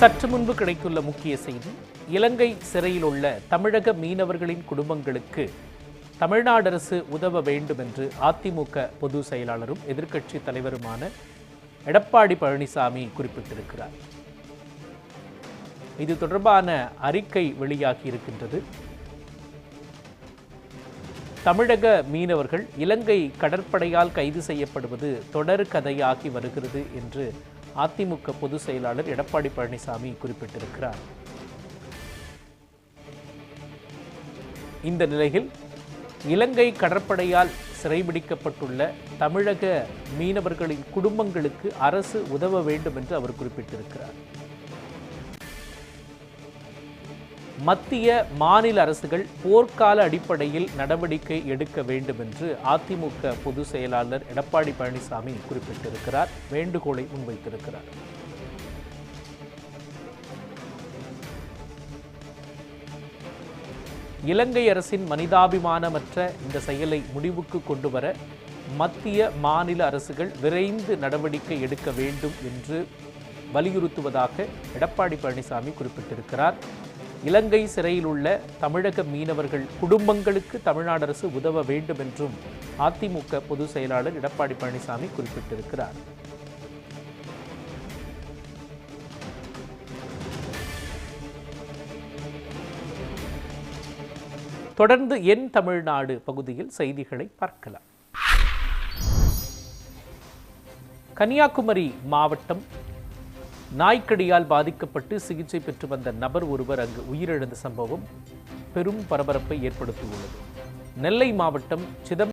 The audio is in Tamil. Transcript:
சற்று முன்பு கிடைத்துள்ள முக்கிய செய்தி இலங்கை சிறையில் உள்ள தமிழக மீனவர்களின் குடும்பங்களுக்கு தமிழ்நாடு அரசு உதவ வேண்டும் என்று அதிமுக பொது செயலாளரும் எதிர்க்கட்சி தலைவருமான எடப்பாடி பழனிசாமி குறிப்பிட்டிருக்கிறார். இது தொடர்பான அறிக்கை வெளியாகி இருக்கின்றது. தமிழக மீனவர்கள் இலங்கை கடற்படையால் கைது செய்யப்படுவது தொடர் கதையாகி வருகிறது என்று அதிமுக பொதுச் செயலாளர் எடப்பாடி பழனிசாமி குறிப்பிட்டிருக்கிறார். இந்த நிலையில் இலங்கை கடற்படையால் சிறைபிடிக்கப்பட்டுள்ள தமிழக மீனவர்களின் குடும்பங்களுக்கு அரசு உதவ வேண்டும் என்று அவர் குறிப்பிட்டிருக்கிறார். மத்திய மாநில அரசுகள் போர்க்கால அடிப்படையில் நடவடிக்கை எடுக்க வேண்டும் என்று அதிமுக பொதுச் செயலாளர் எடப்பாடி பழனிசாமி குறிப்பிட்டிருக்கிறார். வேண்டுகோளை முன்வைத்திருக்கிறார். இலங்கை அரசின் மனிதாபிமானமற்ற இந்த செயலை முடிவுக்கு கொண்டு வர மத்திய மாநில அரசுகள் விரைந்து நடவடிக்கை எடுக்க வேண்டும் என்று வலியுறுத்துவதாக எடப்பாடி பழனிசாமி குறிப்பிட்டிருக்கிறார். இலங்கை சிறையில் உள்ள தமிழக மீனவர்கள் குடும்பங்களுக்கு தமிழ்நாடு அரசு உதவ வேண்டும் என்றும் அதிமுக பொதுச் செயலாளர் எடப்பாடி பழனிசாமி குறிப்பிட்டிருக்கிறார். தொடர்ந்து என் தமிழ்நாடு பகுதியில் செய்திகளை பார்க்கலாம். கன்னியாகுமரி மாவட்டம் நாய்க்கடியால் பாதிக்கப்பட்டு சிகிச்சை பெற்று வந்த நபர் ஒருவர் அங்கு உயிரிழந்த சம்பவம் பெரும் பரபரப்பை ஏற்படுத்தியுள்ளது. நெல்லை மாவட்டம் சிதம்பரம்